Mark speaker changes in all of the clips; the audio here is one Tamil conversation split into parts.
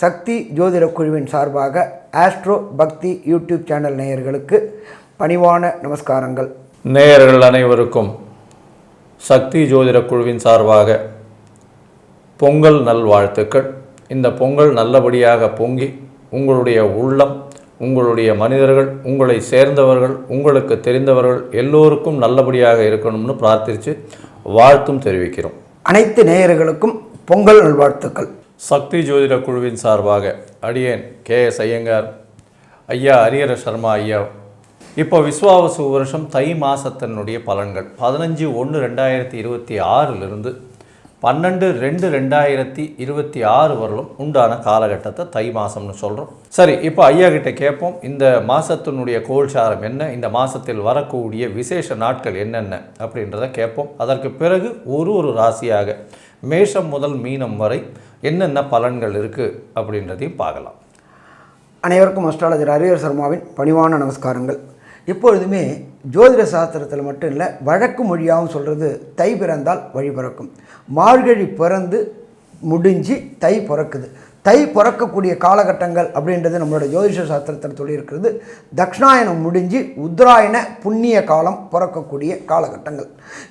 Speaker 1: சக்தி ஜோதிட குழுவின் சார்பாக ஆஸ்ட்ரோ பக்தி யூடியூப் சேனல் நேயர்களுக்கு பணிவான நமஸ்காரங்கள்.
Speaker 2: நேயர்கள் அனைவருக்கும் சக்தி ஜோதிட குழுவின் சார்பாக பொங்கல் நல்வாழ்த்துக்கள் இந்த பொங்கல் நல்லபடியாக பொங்கி உங்களுடைய உள்ளம் உங்களுடைய மனிதர்கள் உங்களை சேர்ந்தவர்கள் உங்களுக்கு தெரிந்தவர்கள் எல்லோருக்கும் நல்லபடியாக இருக்கணும்னு பிரார்த்தித்து வாழ்த்தும் தெரிவிக்கிறோம்.
Speaker 1: அனைத்து நேயர்களுக்கும் பொங்கல் நல்வாழ்த்துக்கள்.
Speaker 2: சக்தி ஜோதிட குழுவின் சார்பாக அடியேன் கே எஸ் ஐயங்கார். ஐயா அரியர சர்மா ஐயா. இப்போ விஸ்வாவசு வருஷம் தை மாசத்தினுடைய பலன்கள். பதினஞ்சு ஒன்று ரெண்டாயிரத்தி இருபத்தி ஆறிலிருந்து பன்னெண்டு ரெண்டு ரெண்டாயிரத்தி இருபத்தி ஆறு வரலும் உண்டான காலகட்டத்தை தை மாதம்னு சொல்கிறோம் சரி இப்போ ஐயா கிட்ட கேட்போம். இந்த மாதத்தினுடைய கோல்சாரம் என்ன? இந்த மாதத்தில் வரக்கூடிய விசேஷ நாட்கள் என்னென்ன? அப்படின்றத கேட்போம். அதற்கு பிறகு ஒரு ஒரு ராசியாக மேஷம் முதல் மீனம் வரை என்னென்ன பலன்கள் இருக்குது அப்படின்றதையும் பார்க்கலாம்.
Speaker 1: அனைவருக்கும் அஸ்ட்ராலஜர் ஹரிஹர் சர்மாவின் பணிவான நமஸ்காரங்கள். எப்பொழுதுமே ஜோதிட சாஸ்திரத்தில் மட்டும் இல்லை வழக்கு மொழியாகவும் சொல்கிறது தை பிறந்தால் வழி பிறக்கும். மார்கழி பிறந்து முடிஞ்சு தை பிறக்குது. தை பிறக்கக்கூடிய காலகட்டங்கள் அப்படின்றது நம்மளோட ஜோதிஷ சாஸ்திரத்தில் சொல்லியிருக்கிறது. தக்ஷணாயனம் முடிஞ்சு உத்தராயண புண்ணிய காலம் பிறக்கக்கூடிய காலகட்டங்கள்.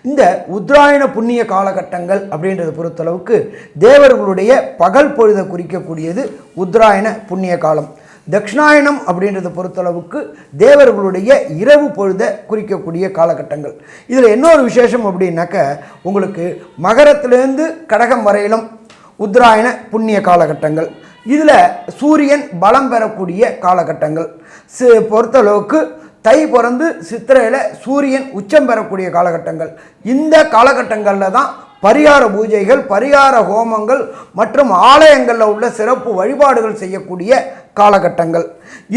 Speaker 1: இந்த உத்ராயண புண்ணிய காலகட்டங்கள் அப்படின்றத பொறுத்தளவுக்கு தேவர்களுடைய பகல் பொழுதை குறிக்கக்கூடியது உத்தராயண புண்ணிய காலம். தக்ஷணாயனம் அப்படின்றத பொறுத்தளவுக்கு தேவர்களுடைய இரவு பொழுதை குறிக்கக்கூடிய காலகட்டங்கள். இதில் இன்னொரு விசேஷம் அப்படின்னாக்க உங்களுக்கு மகரத்திலேருந்து கடகம் வரையிலும் உத்தராயண புண்ணிய காலகட்டங்கள். இதில் சூரியன் பலம் பெறக்கூடிய காலகட்டங்கள். சி பொறுத்தளவுக்கு தை பிறந்து சித்திரையில் சூரியன் உச்சம் பெறக்கூடிய காலகட்டங்கள். இந்த காலகட்டங்களில் தான் பரிகார பூஜைகள் பரிகார ஹோமங்கள் மற்றும் ஆலயங்களில் உள்ள சிறப்பு வழிபாடுகள் செய்யக்கூடிய காலகட்டங்கள்.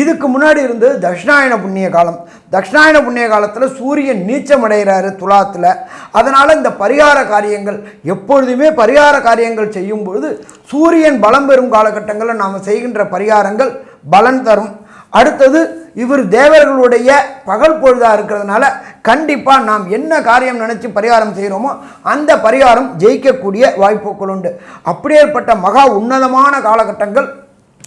Speaker 1: இதுக்கு முன்னாடி இருந்தது தட்சிணாயன புண்ணிய காலம். தட்சிணாயன புண்ணிய காலத்தில் சூரியன் நீச்சம் அடைகிறாரு துலாத்தில். அதனால் இந்த பரிகார காரியங்கள் எப்பொழுதுமே பரிகார காரியங்கள் செய்யும்பொழுது சூரியன் பலம் பெறும் காலகட்டங்களில் நாம் செய்கின்ற பரிகாரங்கள் பலன் தரும். அடுத்தது இவர் தேவர்களுடைய பகல் பொழுதாக இருக்கிறதுனால கண்டிப்பாக நாம் என்ன காரியம் நினச்சி பரிகாரம் செய்கிறோமோ அந்த பரிகாரம் ஜெயிக்கக்கூடிய வாய்ப்புகள் உண்டு. அப்படியேற்பட்ட மகா உன்னதமான காலகட்டங்கள்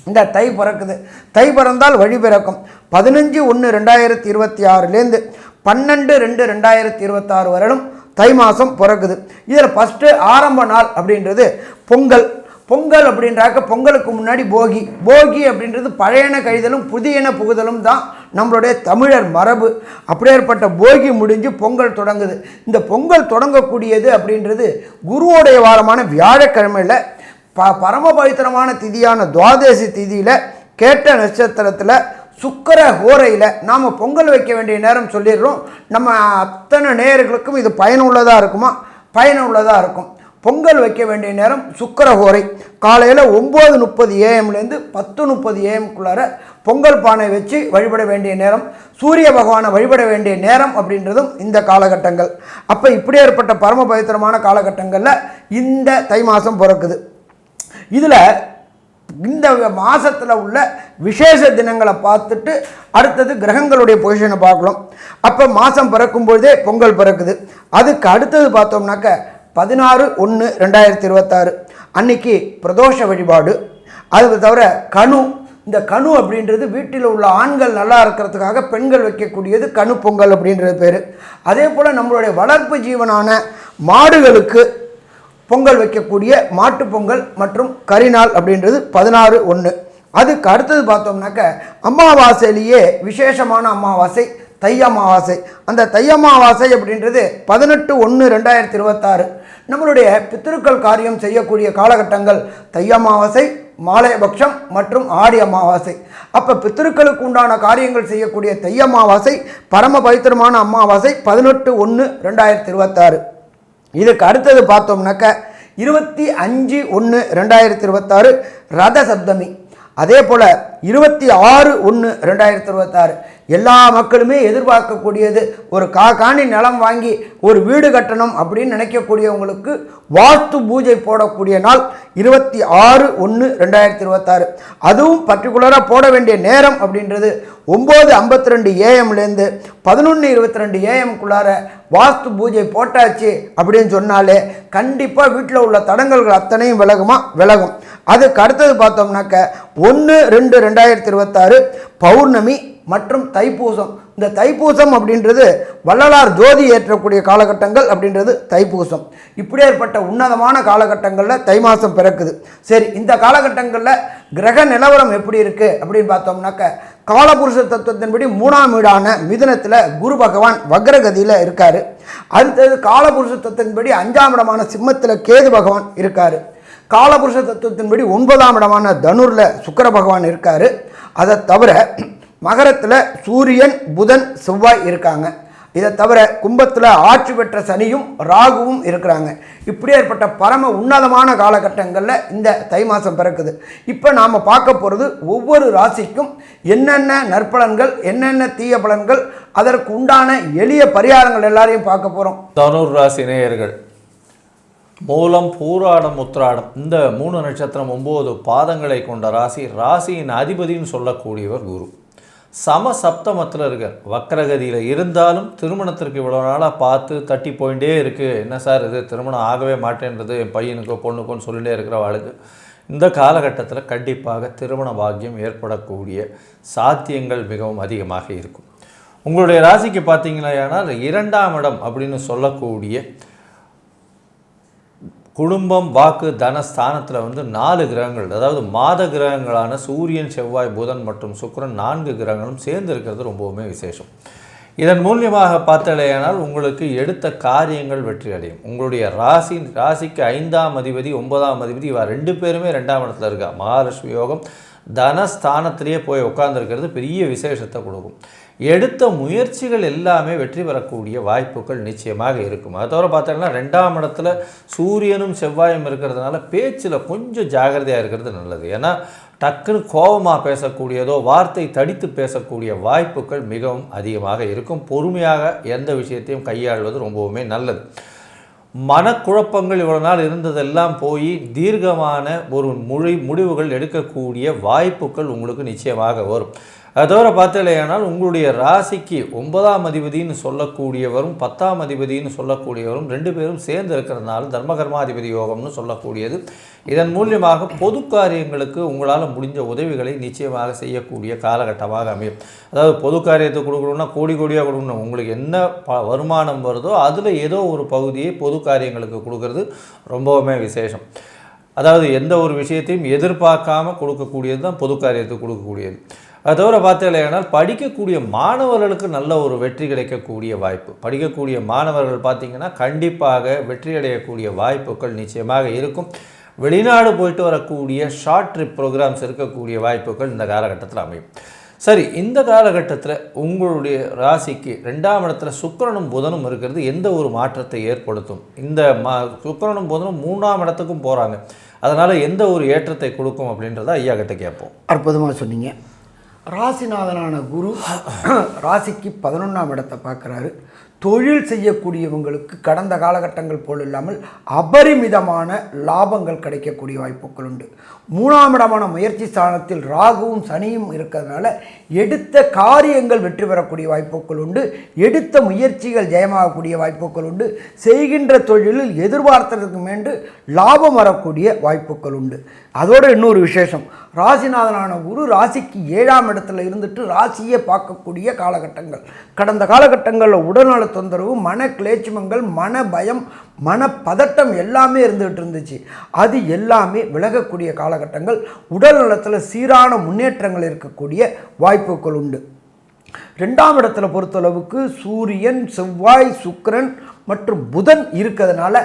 Speaker 1: இந்த தை பிறக்குது. தை பிறந்தால் வழி பிறக்கும். பதினஞ்சு ஒன்று ரெண்டாயிரத்தி இருபத்தி ஆறுலேருந்து பன்னெண்டு ரெண்டு ரெண்டாயிரத்தி இருபத்தாறு வரலும் தை மாதம் பிறக்குது. இதில் ஃபஸ்ட்டு ஆரம்ப நாள் அப்படின்றது பொங்கல். பொங்கல் அப்படின்றாக்க பொங்கலுக்கு முன்னாடி போகி. போகி அப்படின்றது பழையன கழிதலும் புதியன புகுதலும் தான் நம்மளுடைய தமிழர் மரபு. அப்படியேற்பட்ட போகி முடிஞ்சு பொங்கல் தொடங்குது. இந்த பொங்கல் தொடங்கக்கூடியது அப்படின்றது குருவோடைய வாரமான வியாழக்கிழமையில் ப பரம பவித்திரமான திதியான துவாதசி திதியில் கேட்ட நட்சத்திரத்தில் சுக்கர ஹோரையில் நாம் பொங்கல் வைக்க வேண்டிய நேரம் சொல்லிடுறோம். நம்ம அத்தனை நேர்களுக்கும் இது பயனுள்ளதாக இருக்குமா? பயனுள்ளதாக இருக்கும். பொங்கல் வைக்க வேண்டிய நேரம் சுக்கர ஹோரை காலையில் ஒம்பது முப்பது ஏஎம்லேருந்து பத்து முப்பது ஏஎம்குள்ளார பொங்கல் பானை வச்சு வழிபட வேண்டிய நேரம் சூரிய பகவானை வழிபட வேண்டிய நேரம் அப்படின்றதும் இந்த காலகட்டங்கள். அப்போ இப்படி ஏற்பட்ட பரம பவித்திரமான காலகட்டங்களில் இந்த தை மாதம் பிறக்குது. இதில் இந்த மாதத்தில் உள்ள விசேஷ தினங்களை பார்த்துட்டு அடுத்தது கிரகங்களுடைய பொசிஷனை பார்க்கலாம் அப்போ மாதம் பிறக்கும்பொழுதே பொங்கல் பிறக்குது. அதுக்கு அடுத்தது பார்த்தோம்னாக்க பதினாறு ஒன்று ரெண்டாயிரத்தி இருபத்தாறு. அன்னைக்கு பிரதோஷ வழிபாடு. அது தவிர கணு இந்த கணு அப்படின்றது வீட்டில் உள்ள ஆண்கள் நல்லா இருக்கிறதுக்காக பெண்கள் வைக்கக்கூடியது கணு பொங்கல் அப்படின்றது பேர். அதே போல் நம்மளுடைய வளர்ப்பு ஜீவனான மாடுகளுக்கு பொங்கல் வைக்கக்கூடிய மாட்டு பொங்கல் மற்றும் கரிநாள் அப்படின்றது பதினாறு ஒன்று அதுக்கு அடுத்தது பார்த்தோம்னாக்க அமாவாசையிலேயே விசேஷமான அமாவாசை தை அமாவாசை. அந்த தை அமாவாசை அப்படின்றது பதினெட்டு ஒன்று ரெண்டாயிரத்தி இருபத்தாறு. நம்மளுடைய பித்திருக்கள் காரியம் செய்யக்கூடிய காலகட்டங்கள் தை அமாவாசை மாலையபக்ஷம் மற்றும் ஆடி அமாவாசை. அப்போ பித்திருக்களுக்கு உண்டான காரியங்கள் செய்யக்கூடிய தை அமாவாசை பரம பவித்திரமான அமாவாசை பதினெட்டு ஒன்று ரெண்டாயிரத்தி இருபத்தாறு. இதுக்கு அடுத்தது பார்த்தோம்னாக்க இருபத்தி அஞ்சு ஒன்று ரெண்டாயிரத்தி இருபத்தாறு ரத சப்தமி. அதே போல் இருபத்தி ஆறு ஒன்று ரெண்டாயிரத்தி இருபத்தாறு. எல்லா மக்களுமே எதிர்பார்க்கக்கூடியது. ஒரு கா காணி நிலம் வாங்கி ஒரு வீடு கட்டணும் அப்படின்னு நினைக்கக்கூடியவங்களுக்கு வாஸ்து பூஜை போடக்கூடிய நாள் இருபத்தி ஆறு ஒன்று ரெண்டாயிரத்தி இருபத்தாறு. அதுவும் பர்டிகுலராக போட வேண்டிய நேரம் அப்படின்றது ஒம்பது ஐம்பத்தி ரெண்டு ஏஎம்லேருந்து பதினொன்று இருபத்தி ரெண்டு ஏஎம்குள்ளார வாஸ்து பூஜை போட்டாச்சு அப்படின்னு சொன்னாலே கண்டிப்பாக வீட்டில் உள்ள தடங்கல்கள் அத்தனையும் விலகுமா? விலகும். அதுக்கு அடுத்தது பார்த்தோம்னாக்க ஒன்று ரெண்டு ரெண்டாயிரத்தி இருபத்தாறு பௌர்ணமி மற்றும் தைப்பூசம். இந்த தைப்பூசம் அப்படின்றது வள்ளலார் ஜோதி ஏற்றக்கூடிய காலகட்டங்கள் அப்படின்றது தைப்பூசம். இப்படி ஏற்பட்ட உன்னதமான காலகட்டங்களில் தை மாதம் பிறக்குது. சரி இந்த காலகட்டங்களில் கிரக நிலவரம் எப்படி இருக்குது அப்படின்னு பார்த்தோம்னாக்க காலபுருஷ தத்துவத்தின்படி மூணாம் வீடான மிதுனத்தில் குரு பகவான் வக்ரகதியில் இருக்கார். அடுத்தது காலபுருஷ தத்துவத்தின்படி அஞ்சாம் இடமான சிம்மத்தில் கேது பகவான் இருக்கார். காலபுருஷ தத்துவத்தின்படி ஒன்பதாம் இடமான தனுரில் சுக்கர பகவான் இருக்கார். அதை தவிர மகரத்தில் சூரியன் புதன் செவ்வாய் இருக்காங்க. இதை தவிர கும்பத்தில் ஆட்சி பெற்ற சனியும் ராகுவும் இருக்கிறாங்க. இப்படி ஏற்பட்ட பரம உன்னதமான காலகட்டங்களில் இந்த தை மாதம் பிறக்குது. இப்போ நாம் பார்க்க போகிறது ஒவ்வொரு ராசிக்கும் என்னென்ன நற்பலன்கள் என்னென்ன தீய பலன்கள் அதற்கு உண்டான எளிய பரிகாரங்கள் எல்லாரையும் பார்க்க போகிறோம்
Speaker 2: தனுர் ராசி நேயர்கள் மூலம் பூராடம் உத்ராடம் இந்த மூணு நட்சத்திரம் ஒம்பது பாதங்களை கொண்ட ராசி ராசியின் அதிபதின்னு சொல்லக்கூடியவர் குரு. சம சப்தமத்தில் இருக்கார். வக்கரகதியில் இருந்தாலும் திருமணத்திற்கு இவ்வளோ நாளாக பார்த்து தட்டி போயிட்டே இருக்குது என்ன சார் இது? திருமணம் ஆகவே மாட்டேன்றது என் பையனுக்கோ பொண்ணுக்கோன்னு சொல்லிகிட்டே இருக்கிற ஆளுக்கு. இந்த காலகட்டத்தில் கண்டிப்பாக திருமண பாக்கியம் ஏற்படக்கூடிய சாத்தியங்கள் மிகவும் அதிகமாக இருக்கும். உங்களுடைய ராசிக்கு பார்த்தீங்கன்னா இரண்டாம் இடம் அப்படின்னு சொல்லக்கூடிய குடும்பம் வாக்கு தனஸ்தானத்தில் வந்து நாலு கிரகங்கள் அதாவது மாத கிரகங்களான சூரியன் செவ்வாய் புதன் மற்றும் சுக்கிரன் நான்கு கிரகங்களும் சேர்ந்து இருக்கிறது ரொம்பவுமே விசேஷம். இதன் மூலியமாக பார்த்தலையானால் உங்களுக்கு எடுத்த காரியங்கள் வெற்றி அடையும். உங்களுடைய ராசி ராசிக்கு ஐந்தாம் அதிபதி ஒன்பதாம் அதிபதி இவா ரெண்டு பேருமே ரெண்டாம் இடத்துல இருக்கா. மகாலட்சுமி யோகம் தனஸ்தானத்திலேயே போய் உட்காந்துருக்கிறது பெரிய விசேஷத்தை கொடுக்கும். எடுத்த முயற்சிகள் எல்லாமே வெற்றி பெறக்கூடிய வாய்ப்புகள் நிச்சயமாக இருக்கும். அதை தவிர பார்த்தீங்கன்னா ரெண்டாம் இடத்துல சூரியனும் செவ்வாயும் இருக்கிறதுனால பேச்சில் கொஞ்சம் ஜாகிரதையாக இருக்கிறது நல்லது. ஏன்னா டக்குன்னு கோபமாக பேசக்கூடியதோ வார்த்தை தடித்து பேசக்கூடிய வாய்ப்புகள் மிகவும் அதிகமாக இருக்கும். பொறுமையாக எந்த விஷயத்தையும் கையாள்வது ரொம்பவுமே நல்லது. மனக்குழப்பங்கள் இவ்வளோ நாள் இருந்ததெல்லாம் போய் தீர்க்கமான ஒரு மொழி முடிவுகள் எடுக்கக்கூடிய வாய்ப்புகள் உங்களுக்கு நிச்சயமாக வரும். அது தவிர பார்த்தலையானால் உங்களுடைய ராசிக்கு ஒன்பதாம் அதிபதின்னு சொல்லக்கூடியவரும் பத்தாம் அதிபதின்னு சொல்லக்கூடியவரும் ரெண்டு பேரும் சேர்ந்து இருக்கிறதுனால தர்மகர்மாதிபதி யோகம்னு சொல்லக்கூடியது. இதன் மூலியமாக பொது காரியங்களுக்கு உங்களால் முடிஞ்ச உதவிகளை நிச்சயமாக செய்யக்கூடிய காலகட்டமாக அமையும். அதாவது பொது காரியத்தை கொடுக்கணும்னா கோடி கோடியாக கொடுக்கணும். உங்களுக்கு என்ன ப வருமானம் வருதோ அதில் ஏதோ ஒரு பகுதியை பொது காரியங்களுக்கு கொடுக்கறது ரொம்பவுமே விசேஷம். அதாவது எந்த ஒரு விஷயத்தையும் எதிர்பார்க்காம கொடுக்கக்கூடியது தான் பொது காரியத்துக்கு கொடுக்கக்கூடியது. அது தவிர பார்த்தீங்கன்னா படிக்கக்கூடிய மாணவர்களுக்கு நல்ல ஒரு வெற்றி கிடைக்கக்கூடிய வாய்ப்பு. படிக்கக்கூடிய மாணவர்கள் பார்த்திங்கன்னா கண்டிப்பாக வெற்றி அடையக்கூடிய வாய்ப்புகள் நிச்சயமாக இருக்கும். வெளிநாடு போயிட்டு வரக்கூடிய ஷார்ட் ட்ரிப் ப்ரோக்ராம்ஸ் இருக்கக்கூடிய வாய்ப்புகள் இந்த காலகட்டத்தில் அமையும். சரி இந்த காலகட்டத்தில் உங்களுடைய ராசிக்கு ரெண்டாம் இடத்துல சுக்கரனும் புதனும் இருக்கிறது எந்த ஒரு மாற்றத்தை ஏற்படுத்தும்? இந்த மா சுக்கரனும் புதனும் மூணாம் இடத்துக்கும் போகிறாங்க அதனால் எந்த ஒரு ஏற்றத்தை கொடுக்கும் அப்படின்றத ஐயா கிட்ட கேட்போம்.
Speaker 1: அற்புதமாக சொன்னீங்க. ராசிநாதனான குரு ராசிக்கு பதினொன்றாம் இடத்தை பார்க்குறாரு. தொழில் செய்யக்கூடியவங்களுக்கு கடந்த காலகட்டங்கள் போல் இல்லாமல் அபரிமிதமான லாபங்கள் கிடைக்கக்கூடிய வாய்ப்புகள் உண்டு. மூணாம் இடமான முயற்சி ஸ்தானத்தில் ராகுவும் சனியும் இருக்கிறதுனால எடுத்த காரியங்கள் வெற்றி பெறக்கூடிய வாய்ப்புகள் உண்டு. எடுத்த முயற்சிகள் ஜெயமாகக்கூடிய வாய்ப்புகள் உண்டு. செய்கின்ற தொழிலில் எதிர்பார்த்ததுக்கு மேண்டு லாபம் வரக்கூடிய வாய்ப்புகள் உண்டு. அதோடு இன்னொரு விசேஷம். ராசிநாதனான குரு ராசிக்கு ஏழாம் இடத்துல இருந்துட்டு ராசியை பார்க்கக்கூடிய காலகட்டங்கள். கடந்த காலகட்டங்களில் உடல்நல தொந்தரவு மன கிளேச்சமங்கள் மன பயம் மன பதட்டம் எல்லாமே இருந்துகிட்டு இருந்துச்சு. அது எல்லாமே விலகக்கூடிய காலகட்டங்கள் உடல் நலத்தில் சீரான முன்னேற்றங்கள் இருக்கக்கூடிய வாய்ப்புகள் உண்டு. ரெண்டாம் இடத்துல பொறுத்தளவுக்கு சூரியன் செவ்வாய் சுக்கிரன் மற்றும் புதன் இருக்கிறதுனால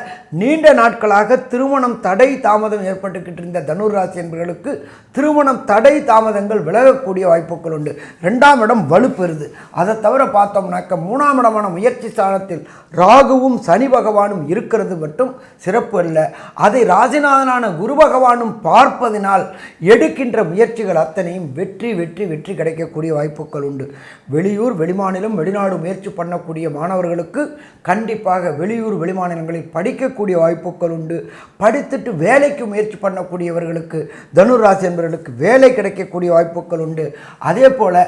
Speaker 1: நீண்ட நாட்களாக திருமணம் தடை தாமதம் ஏற்பட்டுக்கிட்டு இருந்த தனுர் ராசி என்பவர்களுக்கு திருமணம் தடை தாமதங்கள் விலகக்கூடிய வாய்ப்புகள் உண்டு. ரெண்டாம் இடம் வலுப்பெறுது அதை தவிர பார்த்தோம்னாக்க மூணாம் இடமான முயற்சி ஸ்தானத்தில் ராகுவும் சனி பகவானும் இருக்கிறது மட்டும் சிறப்பு அல்ல. அதை ராசிநாதனான குரு பகவானும் பார்ப்பதினால் எடுக்கின்ற முயற்சிகள் அத்தனையும் வெற்றி வெற்றி வெற்றி கிடைக்கக்கூடிய வாய்ப்புகள் உண்டு. வெளியூர் வெளிமாநிலம் வெளிநாடு முயற்சி பண்ணக்கூடிய மாணவர்களுக்கு கண்டிப்பாக வெளியூர் வெளிமாநிலங்களில் படிக்கக்கூடிய வாய்ப்புகள் உண்டு. படித்துட்டு வேலைக்கு முயற்சி பண்ணக்கூடியவர்களுக்கு தனுராசி என்பவர்களுக்கு வேலை கிடைக்கக்கூடிய வாய்ப்புகள் உண்டு. அதே போல்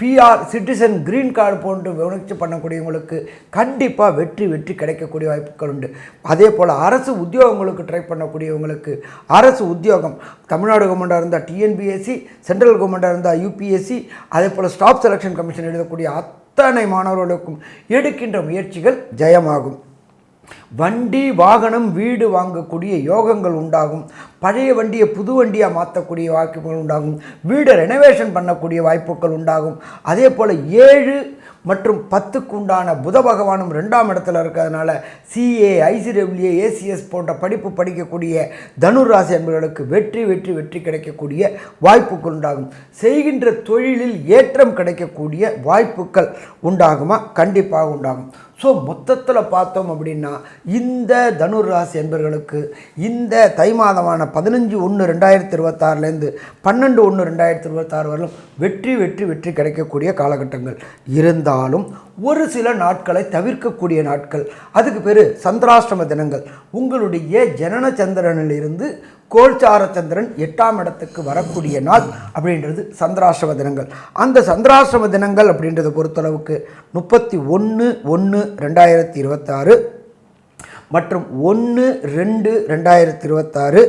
Speaker 1: பிஆர் சிட்டிசன் கிரீன் கார்டு போன்று முயற்சி பண்ணக்கூடியவங்களுக்கு கண்டிப்பாக வெற்றி வெற்றி கிடைக்கக்கூடிய வாய்ப்புகள் உண்டு. அதே போல் அரசு உத்தியோகங்களுக்கு ட்ரை பண்ணக்கூடியவங்களுக்கு அரசு உத்தியோகம் தமிழ்நாடு கவர்மெண்ட்டாக இருந்தால் டிஎன்பிஎஸ்சி சென்ட்ரல் கவர்மெண்ட்டாக இருந்தால் யூபிஎஸ்சி அதே போல் ஸ்டாஃப் செலெக்ஷன் கமிஷன் எழுதக்கூடிய அத்தனை மாணவர்களுக்கும் எடுக்கின்ற முயற்சிகள் ஜெயமாகும். வண்டி வாகனம் வீடு வாங்கக்கூடிய யோகங்கள் உண்டாகும். பழைய வண்டியை புது வண்டியாக மாற்றக்கூடிய வாய்ப்புகள் உண்டாகும். வீடை ரெனோவேஷன் பண்ணக்கூடிய வாய்ப்புகள் உண்டாகும். அதே போல் ஏழு மற்றும் பத்துக்கு உண்டான புத பகவானும் ரெண்டாம் இடத்துல இருக்கிறதுனால சிஏ ஐசிடபிள்யூ ஏசிஎஸ் போன்ற படிப்பு படிக்கக்கூடிய தனுர் ராசி என்பவர்களுக்கு வெற்றி வெற்றி வெற்றி கிடைக்கக்கூடிய வாய்ப்புகள் உண்டாகும். செய்கின்ற தொழிலில் ஏற்றம் கிடைக்கக்கூடிய வாய்ப்புகள் உண்டாகுமா? கண்டிப்பாக உண்டாகும். ஸோ மொத்தத்தில் பார்த்தோம் அப்படின்னா இந்த தனுர் ராசி என்பவர்களுக்கு இந்த தை மாதமான பதினஞ்சு ஒன்று ரெண்டாயிரத்தி இருபத்தாறுலேருந்து பன்னெண்டு ஒன்று ரெண்டாயிரத்தி இருபத்தாறு வரலும் வெற்றி வெற்றி வெற்றி கிடைக்கக்கூடிய காலகட்டங்கள். இருந்தாலும் ஒரு சில நாட்களை தவிர்க்கக்கூடிய நாட்கள். அதுக்கு பேர் சந்திராஷ்டம தினங்கள். உங்களுடைய ஜனன சந்திரனிலிருந்து கோல்சார சந்திரன் எட்டாம் இடத்துக்கு வரக்கூடிய நாள் அப்படின்றது சந்திராஷ்டம தினங்கள். அந்த சந்திராஷ்டம தினங்கள் அப்படின்றத பொறுத்தளவுக்கு முப்பத்தி ஒன்று ஒன்று ரெண்டாயிரத்தி இருபத்தாறு மற்றும் ஒன்று ரெண்டு ரெண்டாயிரத்தி இருபத்தாறு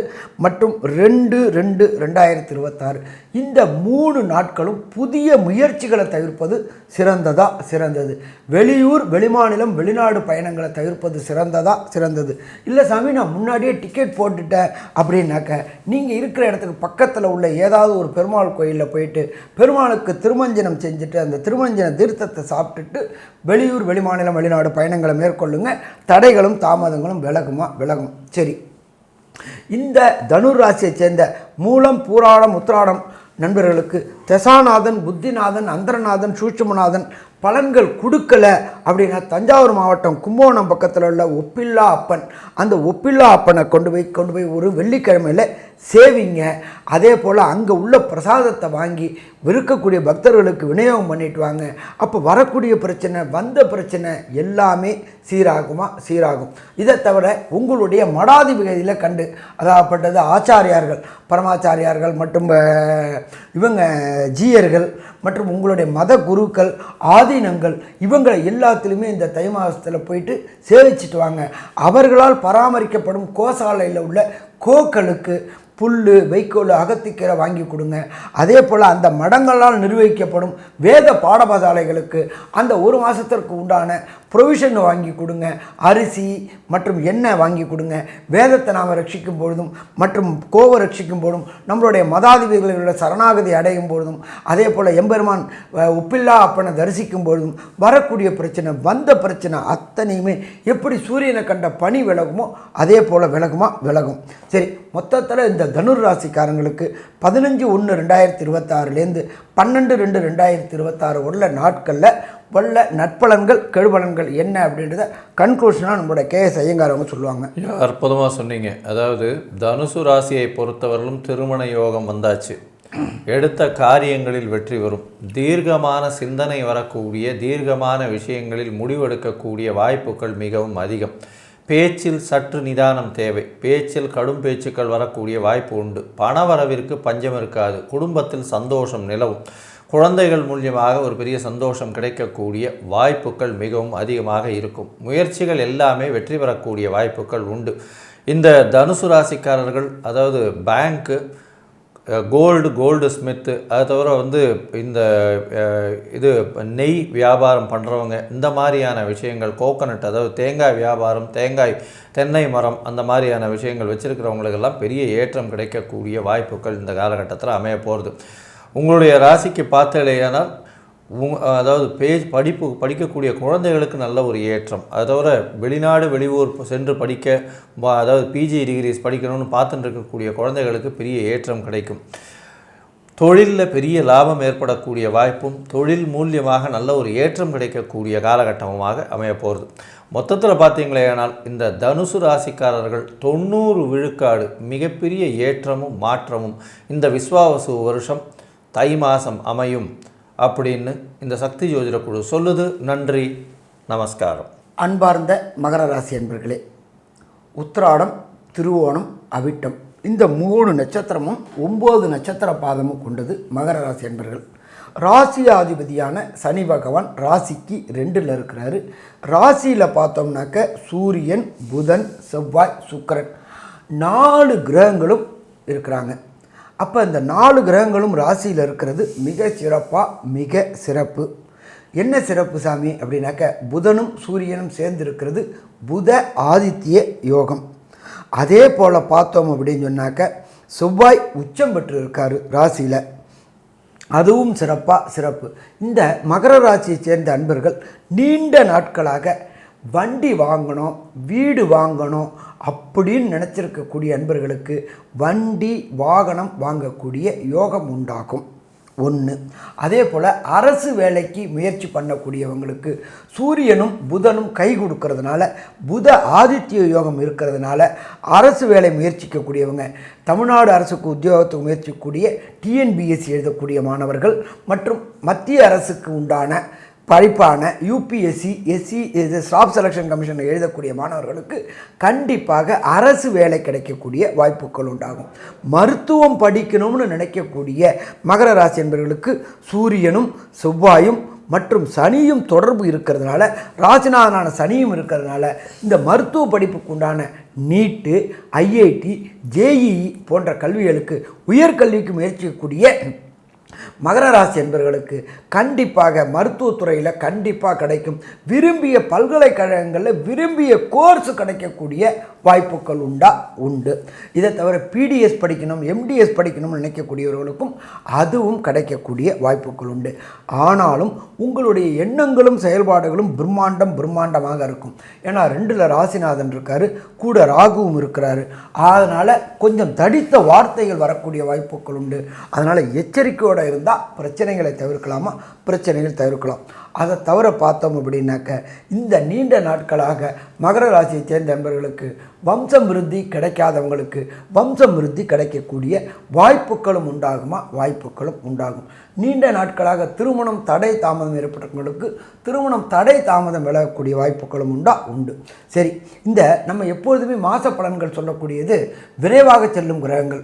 Speaker 1: மற்றும் ரெண்டு ரெண்டு ரெண்டாயிரத்தி இருபத்தாறு இந்த மூணு நாட்களும் புதிய முயற்சிகளை தவிர்ப்பது சிறந்ததா? சிறந்தது. வெளியூர் வெளிமாநிலம் வெளிநாடு பயணங்களை தவிர்ப்பது சிறந்ததா? சிறந்தது. இல்லை சாமி நான் முன்னாடியே டிக்கெட் போட்டுட்டேன் அப்படின்னாக்க நீங்கள் இருக்கிற இடத்துக்கு பக்கத்தில் உள்ள ஏதாவது ஒரு பெருமாள் கோயிலில் போயிட்டு பெருமாளுக்கு திருமஞ்சனம் செஞ்சுட்டு அந்த திருமஞ்சன தீர்த்தத்தை சாப்பிட்டுட்டு வெளியூர் வெளிமாநிலம் வெளிநாடு பயணங்களை மேற்கொள்ளுங்க. தடைகளும் மாதங்களும் விலகுமா? விலகும். சரி. இந்த தனுர் ராசியை சேர்ந்த மூலம் பூராடம் உத்திராடம் நண்பர்களுக்கு தசாநாதன் புத்திநாதன் அந்தரநாதன் சூட்சமநாதன் பலன்கள் கொடுக்கல அப்படின்னா தஞ்சாவூர் மாவட்டம் கும்பகோணம் பக்கத்தில் உள்ள ஒப்பில்லா அப்பன். அந்த ஒப்பில்லா அப்பனை கொண்டு போய் கொண்டு போய் ஒரு வெள்ளிக்கிழமையில் சேவிங்க. அதே போல் அங்கே உள்ள பிரசாதத்தை வாங்கி விற்கக்கூடிய பக்தர்களுக்கு விநியோகம் பண்ணிட்டு வாங்க. அப்போ வரக்கூடிய பிரச்சனை வந்த பிரச்சனை எல்லாமே சீராகுமா? சீராகும். இதை தவிர உங்களுடைய மடாதிபதியில் கண்டு அதாகப்பட்டது ஆச்சாரியார்கள் பரமாச்சாரியார்கள் மற்றும் இவங்க ஜீயர்கள் மற்றும் உங்களுடைய மத குருக்கள் ஆதீனங்கள் இவங்களை எல்லாத்துலேயுமே இந்த தை மாதத்தில் போயிட்டு சேவிச்சிட்டு வாங்க. அவர்களால் பராமரிக்கப்படும் கோசாலையில் உள்ள கோக்களுக்கு புல் வைக்கோல் அகத்திக்கீரை வாங்கி கொடுங்க. அதே போல் அந்த மடங்களால் நிர்வகிக்கப்படும் வேத பாடபதாலைகளுக்கு அந்த ஒரு மாதத்திற்கு உண்டான ப்ரொவிஷன் வாங்கி கொடுங்க. அரிசி மற்றும் எண்ணெய் வாங்கி கொடுங்க. வேதத்தை நாம் ரட்சிக்கும் பொழுதும் மற்றும் கோவை ரட்சிக்கும் பொழுதும் நம்மளுடைய மதாதிபதிகளோட சரணாகதி அடையும் பொழுதும் அதே போல் எம்பெருமான் உப்பில்லா அப்பனை தரிசிக்கும் பொழுதும் வரக்கூடிய பிரச்சனை வந்த பிரச்சனை அத்தனையுமே எப்படி சூரியனை கண்ட பனி விலகுமோ அதே போல் விலகுமா? விலகும். சரி மொத்தத்தில் இந்த தனுர் ராசிக்காரங்களுக்கு பதினஞ்சு ஒன்று ரெண்டாயிரத்தி இருபத்தாறுலேருந்து பன்னெண்டு ரெண்டு ரெண்டாயிரத்தி இருபத்தாறு உள்ள நாட்களில் வல்ல நட்பலன்கள் கெடுபலன்கள் என்ன அப்படின்றத கன்க்ளூஷனாக நம்மளோட கேஎஸ் ஐயங்கார் அவங்க சொல்லுவாங்க.
Speaker 2: அற்புதமாக சொன்னீங்க. அதாவது தனுசு ராசியை பொறுத்தவரையிலும் திருமண யோகம் வந்தாச்சு. எடுத்த காரியங்களில் வெற்றி வரும் தீர்க்கமான சிந்தனை வரக்கூடிய தீர்க்கமான விஷயங்களில் முடிவெடுக்கக்கூடிய வாய்ப்புகள் மிகவும் அதிகம். பேச்சில் சற்று நிதானம் தேவை. பேச்சில் கடும் பேச்சுக்கள் வரக்கூடிய வாய்ப்பு உண்டு. பண வரவிற்கு பஞ்சம் இருக்காது. குடும்பத்தில் சந்தோஷம் நிலவும். குழந்தைகள் மூலியமாக ஒரு பெரிய சந்தோஷம் கிடைக்கக்கூடிய வாய்ப்புகள் மிகவும் அதிகமாக இருக்கும். முயற்சிகள் எல்லாமே வெற்றி பெறக்கூடிய வாய்ப்புகள் உண்டு. இந்த தனுசு ராசிக்காரர்கள் அதாவது பேங்க்கு கோல்டு கோல்டு ஸ்மித்து அது தவிர வந்து இந்த இது நெய் வியாபாரம் பண்ணுறவங்க இந்த மாதிரியான விஷயங்கள் கோகனட் அதாவது தேங்காய் வியாபாரம் தேங்காய் தென்னை மரம் அந்த மாதிரியான விஷயங்கள் வச்சுருக்கிறவங்களுக்கெல்லாம் பெரிய ஏற்றம் கிடைக்கக்கூடிய வாய்ப்புகள் இந்த காலகட்டத்தில் அமைய போகிறது உங்களுடைய ராசிக்கு பார்த்தலையானால் உங் அதாவது பேஜ் படிப்பு படிக்கக்கூடிய குழந்தைகளுக்கு நல்ல ஒரு ஏற்றம். அதை தவிர வெளிநாடு வெளியூர் சென்று படிக்க அதாவது பிஜி டிகிரிஸ் படிக்கணும்னு பார்த்துட்டு இருக்கக்கூடிய குழந்தைகளுக்கு பெரிய ஏற்றம் கிடைக்கும். தொழிலில் பெரிய லாபம் ஏற்படக்கூடிய வாய்ப்பும் தொழில் மூலியமாக நல்ல ஒரு ஏற்றம் கிடைக்கக்கூடிய காலகட்டமாக அமையப் போகிறது மொத்தத்தில் பார்த்தீங்களேனால் இந்த தனுசு ராசிக்காரர்கள் தொண்ணூறு விழுக்காடு மிகப்பெரிய ஏற்றமும் மாற்றமும். இந்த விஸ்வாவசு வருஷம் தை மாதம் அமையும் அப்படின்னு இந்த சக்தி ஜோதிட குழு சொல்லுது. நன்றி நமஸ்காரம்.
Speaker 1: அன்பார்ந்த மகர ராசி அன்பர்களே உத்திராடம் திருவோணம் அவிட்டம் இந்த மூணு நட்சத்திரமும் ஒம்பது நட்சத்திர பாதமும் கொண்டது மகர ராசி அன்பர்கள். ராசியாதிபதியான சனி பகவான் ராசிக்கு ரெண்டில் இருக்கிறாரு. ராசியில் பார்த்தோம்னாக்க சூரியன் புதன் செவ்வாய் சுக்கரன் நாலு கிரகங்களும் இருக்கிறாங்க. அப்போ இந்த நாலு கிரகங்களும் ராசியில் இருக்கிறது மிக சிறப்பாக மிக சிறப்பு. என்ன சிறப்பு சாமி? அப்படின்னாக்க புதனும் சூரியனும் சேர்ந்து இருக்கிறது புத ஆதித்ய யோகம். அதே போல் பார்த்தோம் அப்படின்னு சொன்னாக்க செவ்வாய் உச்சம் பெற்று இருக்கார் ராசியில். அதுவும் சிறப்பாக சிறப்பு. இந்த மகர ராசியை சேர்ந்த அன்பர்கள் நீண்ட நாட்களாக வண்டி வாங்கணும் வீடு வாங்கணும் அப்படின்னு நினச்சிருக்கக்கூடிய அன்பர்களுக்கு வண்டி வாகனம் வாங்கக்கூடிய யோகம் உண்டாகும். ஒன்று அதே போல் அரசு வேலைக்கு முயற்சி பண்ணக்கூடியவங்களுக்கு சூரியனும் புதனும் கை கொடுக்கறதுனால புத ஆதித்ய யோகம் இருக்கிறதுனால அரசு வேலை முயற்சிக்கக்கூடியவங்க தமிழ்நாடு அரசுக்கு உத்தியோகத்துக்கு முயற்சிக்கக்கூடிய டிஎன்பிஎஸ்சி எழுதக்கூடிய மாணவர்கள் மற்றும் மத்திய அரசுக்கு உண்டான படிப்பான யூபிஎஸ்சி எஸ்சி இது ஸ்டாஃப் செலெக்ஷன் கமிஷன் எழுதக்கூடிய மாணவர்களுக்கு கண்டிப்பாக அரசு வேலை கிடைக்கக்கூடிய வாய்ப்புகள் உண்டாகும். மருத்துவம் படிக்கணும்னு நினைக்கக்கூடிய மகர ராசி என்பவர்களுக்கு சூரியனும் செவ்வாயும் மற்றும் சனியும் தொடர்பு இருக்கிறதுனால ராசிநாதனான சனியும் இருக்கிறதுனால இந்த மருத்துவ படிப்புக்கு உண்டான நீட்டு ஐஐடி ஜேஇஇ போன்ற கல்விகளுக்கு உயர்கல்விக்கு முயற்சிக்கக்கூடிய மகர ராசி என்பவர்களுக்கு கண்டிப்பாக மருத்துவத்துறையில் கண்டிப்பாக கிடைக்கும். விரும்பிய பல்கலைக்கழகங்களில் விரும்பிய கோர்ஸ் கிடைக்கக்கூடிய வாய்ப்புகள் உண்டா? உண்டு. இதை தவிர பிடிஎஸ் படிக்கணும் எம்டிஎஸ் படிக்கணும்னு நினைக்கக்கூடியவர்களுக்கும் அதுவும் கிடைக்கக்கூடிய வாய்ப்புகள் உண்டு. ஆனாலும் உங்களுடைய எண்ணங்களும் செயல்பாடுகளும் பிரம்மாண்டம் பிரம்மாண்டமாக இருக்கும். ஏன்னா ரெண்டில் ராசிநாதன் இருக்கார் கூட ராகுவும் இருக்கிறாரு. அதனால் கொஞ்சம் தடித்த வார்த்தைகள் வரக்கூடிய வாய்ப்புகள் உண்டு. அதனால் எச்சரிக்கையோடு இருந்தால் பிரச்சனைகளை தவிர்க்கலாமா? பிரச்சனைகள் தவிர்க்கலாம். அதை தவிர பார்த்தோம் அப்படின்னாக்க இந்த நீண்ட நாட்களாக மகர ராசியை சேர்ந்த நண்பர்களுக்கு வம்சம் விருத்தி கிடைக்காதவங்களுக்கு வம்சம் விருத்தி கிடைக்கக்கூடிய வாய்ப்புகளும் உண்டாகுமா? வாய்ப்புகளும் உண்டாகும். நீண்ட நாட்களாக திருமணம் தடை தாமதம் ஏற்பட்டவங்களுக்கு திருமணம் தடை தாமதம் விலகக்கூடிய வாய்ப்புகளும் உண்டா? உண்டு. சரி இந்த நம்ம எப்பொழுதுமே மாச பலன்கள் சொல்லக்கூடியது விரைவாக செல்லும் கிரகங்கள்.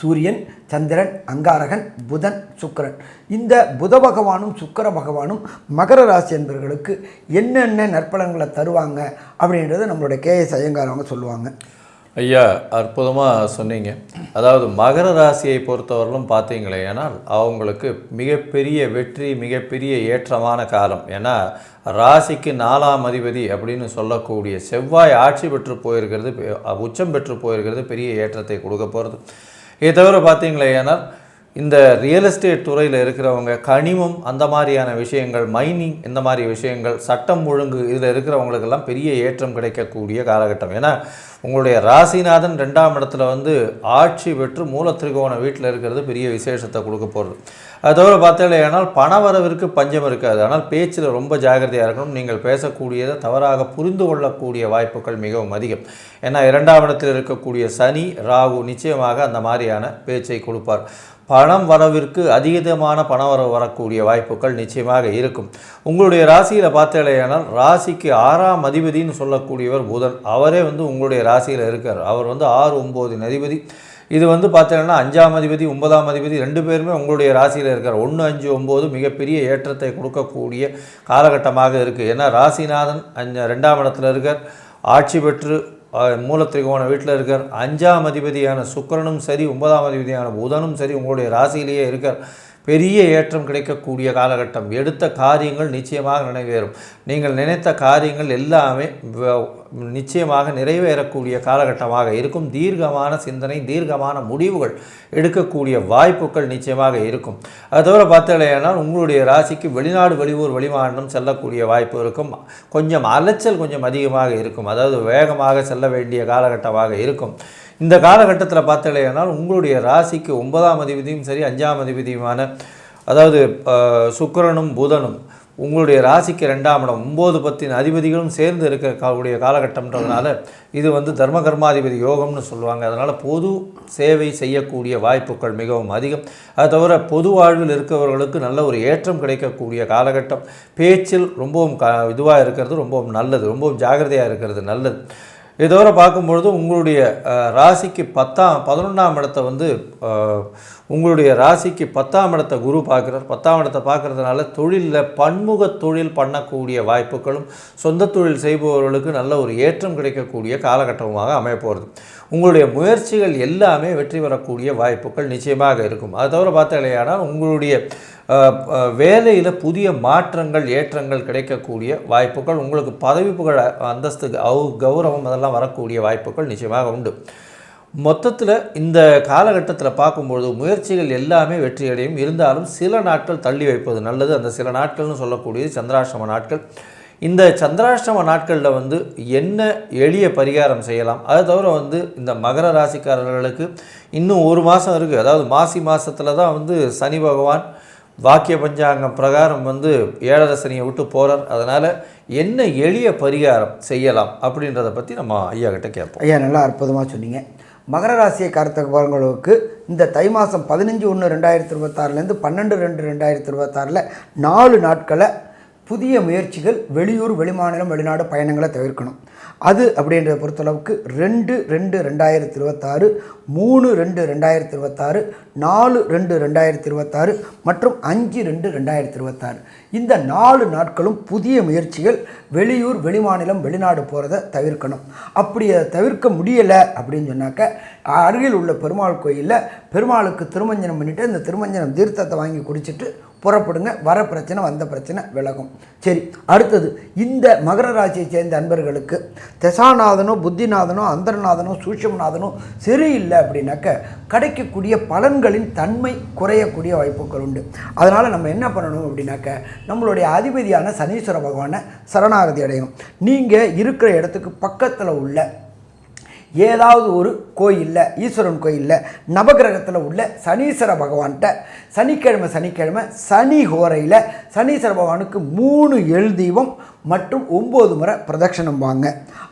Speaker 1: சூரியன் சந்திரன் அங்காரகன் புதன் சுக்கரன். இந்த புத பகவானும் சுக்கர பகவானும் மகர ராசி என்பவர்களுக்கு என்னென்ன நற்பலன்களை தருவாங்க அப்படின்றது நம்மளுடைய கேஎஸ் ஐயங்கார் அவங்க சொல்லுவாங்க.
Speaker 2: ஐயா அற்புதமாக சொன்னீங்க. அதாவது மகர ராசியை பொறுத்தவரையிலும் பார்த்தீங்களே ஏன்னால் அவங்களுக்கு மிகப்பெரிய வெற்றி மிகப்பெரிய ஏற்றமான காலம். ஏன்னா ராசிக்கு நாலாம் அதிபதி அப்படின்னு சொல்லக்கூடிய செவ்வாய் ஆட்சி பெற்று போயிருக்கிறது உச்சம் பெற்று போயிருக்கிறது பெரிய ஏற்றத்தை கொடுக்க போகிறது. இதை தவிர பார்த்தீங்களே ஏன்னா இந்த ரியல் எஸ்டேட் துறையில் இருக்கிறவங்க கனிமம் அந்த மாதிரியான விஷயங்கள் மைனிங் இந்த மாதிரி விஷயங்கள் சட்டம் ஒழுங்கு இதில் இருக்கிறவங்களுக்கெல்லாம் பெரிய ஏற்றம் கிடைக்கக்கூடிய காலகட்டம். ஏன்னா உங்களுடைய ராசிநாதன் ரெண்டாம் இடத்துல வந்து ஆட்சி பெற்று மூலத்திரிகோண வீட்டில் இருக்கிறது பெரிய விசேஷத்தை கொடுக்க போகிறது அது தவிர பார்த்தீங்கன்னா பணவரவிற்கு பஞ்சம் இருக்காது. ஆனால் பேச்சில் ரொம்ப ஜாகிரதையாக இருக்கணும். நீங்கள் பேசக்கூடியதை தவறாக புரிந்து கொள்ளக்கூடிய வாய்ப்புகள் மிகவும் அதிகம். ஏன்னா இரண்டாம் இடத்தில் இருக்கக்கூடிய சனி ராகு நிச்சயமாக அந்த மாதிரியான பேச்சை கொடுப்பார். பணம் வரவிற்கு அதிகமான பணம் வர வரக்கூடிய வாய்ப்புகள் நிச்சயமாக இருக்கும். உங்களுடைய ராசியில் பார்த்தீங்களேனால் ராசிக்கு ஆறாம் அதிபதினு சொல்லக்கூடியவர் புதன். அவரே வந்து உங்களுடைய ராசியில் இருக்கார். அவர் வந்து ஆறு ஒம்போதின் அதிபதி. இது வந்து பார்த்தீங்கன்னா அஞ்சாம் அதிபதி ஒன்பதாம் அதிபதி ரெண்டு பேருமே உங்களுடைய ராசியில் இருக்கார். ஒன்று அஞ்சு ஒம்பது மிகப்பெரிய ஏற்றத்தை கொடுக்கக்கூடிய காலகட்டமாக இருக்குது ஏன்னா ராசிநாதன் அஞ்ச ரெண்டாம் இடத்துல இருக்கார். ஆட்சி பெற்று மூலத்திரிகோண வீட்டில் இருக்கார். அஞ்சாம் அதிபதியான சுக்கரனும் சரி ஒன்பதாம் அதிபதியான புதனும் சரி உங்களுடைய ராசியிலேயே இருக்கார். பெரிய ஏற்றம் கிடைக்கக்கூடிய காலகட்டம். எடுத்த காரியங்கள் நிச்சயமாக நிறைவேறும். நீங்கள் நினைத்த காரியங்கள் எல்லாமே வ- நிச்சயமாக நிறைவேறக்கூடிய காலகட்டமாக இருக்கும். தீர்க்கமான சிந்தனை தீர்க்கமான முடிவுகள் எடுக்கக்கூடிய வாய்ப்புகள் நிச்சயமாக இருக்கும். அது தவிர பார்த்தீங்கன்னா உங்களுடைய ராசிக்கு வெளிநாடு வெளியூர் வெளிமாநிலம் செல்லக்கூடிய வாய்ப்பு இருக்கும். கொஞ்சம் அலைச்சல் கொஞ்சம் அதிகமாக இருக்கும். அதாவது வேகமாக செல்ல வேண்டிய காலகட்டமாக இருக்கும். இந்த காலகட்டத்தில் பார்த்தீங்கன்னா உங்களுடைய ராசிக்கு ஒன்பதாம் அதிபதியும் சரி அஞ்சாம் அதிபதியுமான அதாவது சுக்கரனும் சுக்கிரனும் புதனும் உங்களுடைய ராசிக்கு ரெண்டாம் இடம் ஒம்பது பத்தின் அதிபதிகளும் சேர்ந்து இருக்கக்கூடிய காலகட்டம்ன்றதுனால இது வந்து தர்ம கர்மாதிபதி யோகம்னு சொல்லுவாங்க. அதனால் பொது சேவை செய்யக்கூடிய வாய்ப்புகள் மிகவும் அதிகம். அது தவிர பொது வாழ்வில் இருக்கிறவர்களுக்கு நல்ல ஒரு ஏற்றம் கிடைக்கக்கூடிய காலகட்டம். பேச்சில் ரொம்பவும் க இதுவாக இருக்கிறது ரொம்பவும் நல்லது ரொம்பவும் ஜாக்கிரதையாக இருக்கிறது நல்லது. இதோட பார்க்கும்பொழுது உங்களுடைய ராசிக்கு பத்தாம் பதினொன்றாம் இடத்தை வந்து உங்களுடைய ராசிக்கு பத்தாம் இடத்தை குரு பார்க்குறார். பத்தாம் இடத்தை பார்க்கறதுனால தொழிலில் பன்முக தொழில் பண்ணக்கூடிய வாய்ப்புகளும் சொந்த தொழில் செய்பவர்களுக்கு நல்ல ஒரு ஏற்றம் கிடைக்கக்கூடிய காலகட்டமாக அமையப்போகிறது உங்களுடைய முயற்சிகள் எல்லாமே வெற்றி பெறக்கூடிய வாய்ப்புகள் நிச்சயமாக இருக்கும். அது தவிர பார்த்தாலேயானால் உங்களுடைய வேலையில் புதிய மாற்றங்கள் ஏற்றங்கள் கிடைக்கக்கூடிய வாய்ப்புகள் உங்களுக்கு பதவி புகழ் அந்தஸ்து கௌரவம் அதெல்லாம் வரக்கூடிய வாய்ப்புகள் நிச்சயமாக உண்டு. மொத்தத்தில் இந்த காலகட்டத்தில் பார்க்கும்பொழுது முயற்சிகள் எல்லாமே வெற்றியடையும். இருந்தாலும் சில நாட்கள் தள்ளி வைப்பது நல்லது. அந்த சில நாட்கள்னு சொல்லக்கூடியது சந்திராஷ்டம நாட்கள். இந்த சந்திராஷ்டம நாட்களில் வந்து என்ன எளிய பரிகாரம் செய்யலாம்? அது தவிர வந்து இந்த மகர ராசிக்காரர்களுக்கு இன்னும் ஒரு மாதம் இருக்குது அதாவது மாசி மாதத்தில் தான் வந்து சனி பகவான் வாக்கிய பஞ்சாங்கம் பிரகாரம் வந்து ஏழரசனியை விட்டு போகிறார் அதனால் என்ன எளிய பரிகாரம் செய்யலாம் அப்படின்றத பற்றி நம்ம ஐயா கிட்ட கேட்போம்.
Speaker 1: ஐயா நல்லா அற்புதமாக சொன்னீங்க. மகர ராசியை காரத்தவங்களுக்கு இந்த தை மாதம் பதினஞ்சு ஒன்று ரெண்டாயிரத்தி இருபத்தாறுலேருந்து பன்னெண்டு ரெண்டு ரெண்டாயிரத்தி இருபத்தாறில் நாலு நாட்களை புதிய முயற்சிகள் வெளியூர் வெளிமாநிலம் வெளிநாடு பயணங்களை தவிர்க்கணும். அது அப்படின்றத பொறுத்தளவுக்கு ரெண்டு ரெண்டு ரெண்டாயிரத்தி இருபத்தாறு மூணு ரெண்டு ரெண்டாயிரத்தி இருபத்தாறு நாலு ரெண்டு ரெண்டாயிரத்தி இருபத்தாறு மற்றும் அஞ்சு ரெண்டு ரெண்டாயிரத்தி இருபத்தாறு. இந்த நாலு நாட்களும் புதிய முயற்சிகள் வெளியூர் வெளிமாநிலம் வெளிநாடு போகிறத தவிர்க்கணும். அப்படி அதை தவிர்க்க முடியலை அப்படின்னு சொன்னாக்க அருகில் உள்ள பெருமாள் கோயிலில் பெருமாளுக்கு திருமஞ்சனம் பண்ணிவிட்டு இந்த திருமஞ்சனம் தீர்த்தத்தை வாங்கி குடிச்சிட்டு புறப்படுங்க வர பிரச்சனை வந்த பிரச்சனை விலகும். சரி அடுத்தது இந்த மகர ராசியை சேர்ந்த அன்பர்களுக்கு தசாநாதனோ புத்திநாதனோ அந்தரநாதனோ சூட்சமநாதனோ சரியில்லை அப்படின்னாக்க கிடைக்கக்கூடிய பலன்களின் தன்மை குறையக்கூடிய வாய்ப்புகள் உண்டு. அதனால் நம்ம என்ன பண்ணணும் அப்படின்னாக்க நம்மளுடைய அதிபதியான சனீஸ்வர பகவானை சரணாகதி அடையணும். நீங்கள் இருக்கிற இடத்துக்கு பக்கத்தில் உள்ள ஏதாவது ஒரு கோயிலில் ஈஸ்வரன் கோயிலில் நவகிரகத்தில் உள்ள சனீஸ்வர பகவான்கிட்ட சனிக்கிழமை சனிக்கிழமை சனி ஹோரையில் சனீஸ்வர பகவானுக்கு மூணு எள் மற்றும் ஒம்பது முறை பிரதட்சணம் வாங்க.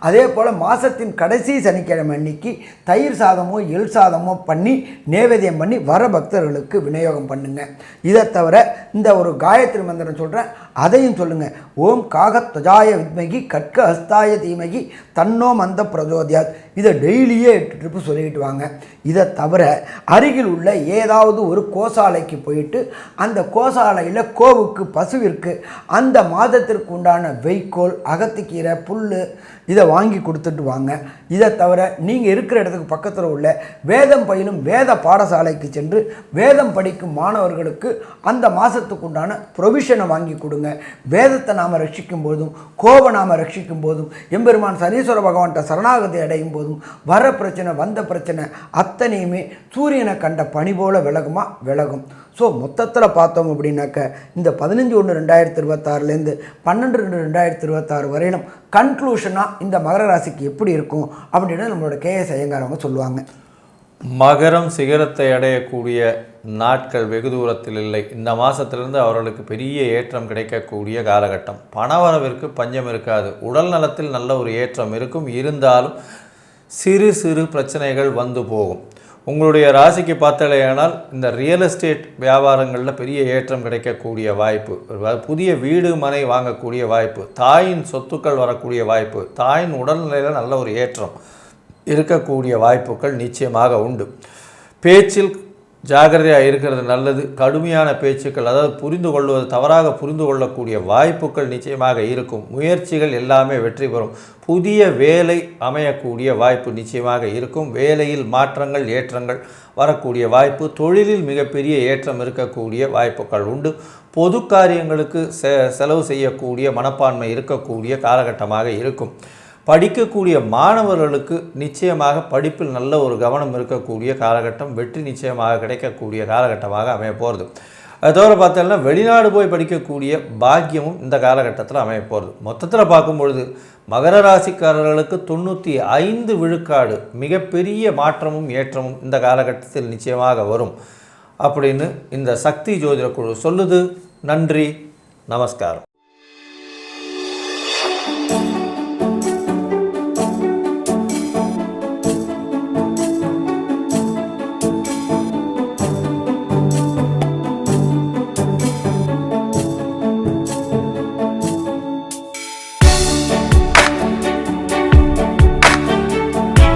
Speaker 1: அதே போல் மாதத்தின் கடைசி சனிக்கிழமை அன்னைக்கு தயிர் சாதமோ எள் சாதமோ பண்ணி நேவேதியம் பண்ணி வர பக்தர்களுக்கு விநியோகம் பண்ணுங்கள் இதை தவிர இந்த ஒரு காயத்ரி மந்திரம் சொல்கிறேன் அதையும் சொல்லுங்கள் ஓம் காகத்வஜாய வித்மகி கற்க ஹஸ்தாய தீமகி தன்னோ மந்த பிரஜோதியாத். இதை டெய்லியே எட்டு ட்ரிப்பு சொல்லிக்கிட்டு வாங்க. இதை தவிர அருகில் உள்ள ஏதாவது ஒரு கோசாலைக்கு போயிட்டு அந்த கோசாலையில் கோவுக்கு பசுவிற்கு அந்த மாதத்திற்கு உண்டான வைக்கோல் அகத்திக்கீரை புல் இதை வாங்கி கொடுத்துட்டு வாங்க. இதை தவிர நீங்கள் இருக்கிற இடத்துக்கு பக்கத்தில் உள்ள வேதம் பயிலும் வேத பாடசாலைக்கு சென்று வேதம் படிக்கும் மாணவர்களுக்கு அந்த மாதத்துக்கு உண்டான ப்ரொவிஷனை வாங்கி கொடுங்க. வேதத்தை நாம் ரட்சிக்கும் போதும் கோப நாம் ரட்சிக்கும் போதும் எம்பெருமான் சனீஸ்வர பகவான்கிட்ட சரணாகதி அடையும் போதும் வர பிரச்சனை வந்த பிரச்சனை அத்தனையுமே சூரியனை கண்ட பனி போல விலகுமா? விலகும். ஸோ மொத்தத்தில் பார்த்தோம் அப்படின்னாக்க இந்த பதினஞ்சு ஒன்று ரெண்டாயிரத்தி இருபத்தாறுலேருந்து பன்னெண்டு ரெண்டு ரெண்டாயிரத்தி இருபத்தாறு வரையிலும் கன்க்ளூஷனாக இந்த மகர ராசிக்கு எப்படி இருக்கும் அப்படின்னு நம்மளோட கேஎஸ் ஐயங்கார் அவங்க சொல்லுவாங்க.
Speaker 2: மகரம் சிகரத்தை அடையக்கூடிய நாட்கள் வெகு தூரத்தில் இல்லை. இந்த மாதத்திலிருந்து அவர்களுக்கு பெரிய ஏற்றம் கிடைக்கக்கூடிய காலகட்டம். பணவரவிற்கு பஞ்சம் இருக்காது. உடல் நலத்தில் நல்ல ஒரு ஏற்றம் இருக்கும். இருந்தாலும் சிறு சிறு பிரச்சனைகள் வந்து போகும். உங்களுடைய ராசிக்கு பார்த்தலையானால் இந்த ரியல் எஸ்டேட் வியாபாரங்களில் பெரிய ஏற்றம் கிடைக்கக்கூடிய வாய்ப்பு புதிய வீடு மனை வாங்கக்கூடிய வாய்ப்பு தாயின் சொத்துக்கள் வரக்கூடிய வாய்ப்பு தாயின் உடல்நிலையில் நல்ல ஒரு ஏற்றம் இருக்கக்கூடிய வாய்ப்புகள் நிச்சயமாக உண்டு. பேச்சில் ஜாகிரதையாக இருக்கிறது நல்லது. கடுமையான பேச்சுக்கள் அதாவது புரிந்து கொள்வது தவறாக புரிந்து கொள்ளக்கூடிய வாய்ப்புகள் நிச்சயமாக இருக்கும். முயற்சிகள் எல்லாமே வெற்றி பெறும். புதிய வேலை அமையக்கூடிய வாய்ப்பு நிச்சயமாக இருக்கும். வேலையில் மாற்றங்கள் ஏற்றங்கள் வரக்கூடிய வாய்ப்பு தொழிலில் மிகப்பெரிய ஏற்றம் இருக்கக்கூடிய வாய்ப்புகள் உண்டு. பொது காரியங்களுக்கு செ செலவு செய்யக்கூடிய மனப்பான்மை இருக்கக்கூடிய காலகட்டமாக இருக்கும். படிக்கக்கூடிய மாணவர்களுக்கு நிச்சயமாக படிப்பில் நல்ல ஒரு கவனம் இருக்கக்கூடிய காலகட்டம் வெற்றி நிச்சயமாக கிடைக்கக்கூடிய காலகட்டமாக அமைய போகிறது அது தவிர பார்த்தோம்னா வெளிநாடு போய் படிக்கக்கூடிய பாக்கியமும் இந்த காலகட்டத்தில் அமைய போகிறது மொத்தத்தில் பார்க்கும்பொழுது மகர ராசிக்காரர்களுக்கு தொண்ணூற்றி ஐந்து விழுக்காடு மிகப்பெரிய மாற்றமும் ஏற்றமும் இந்த காலகட்டத்தில் நிச்சயமாக வரும் அப்படின்னு இந்த சக்தி ஜோதிட குழு சொல்லுது. நன்றி நமஸ்காரம்.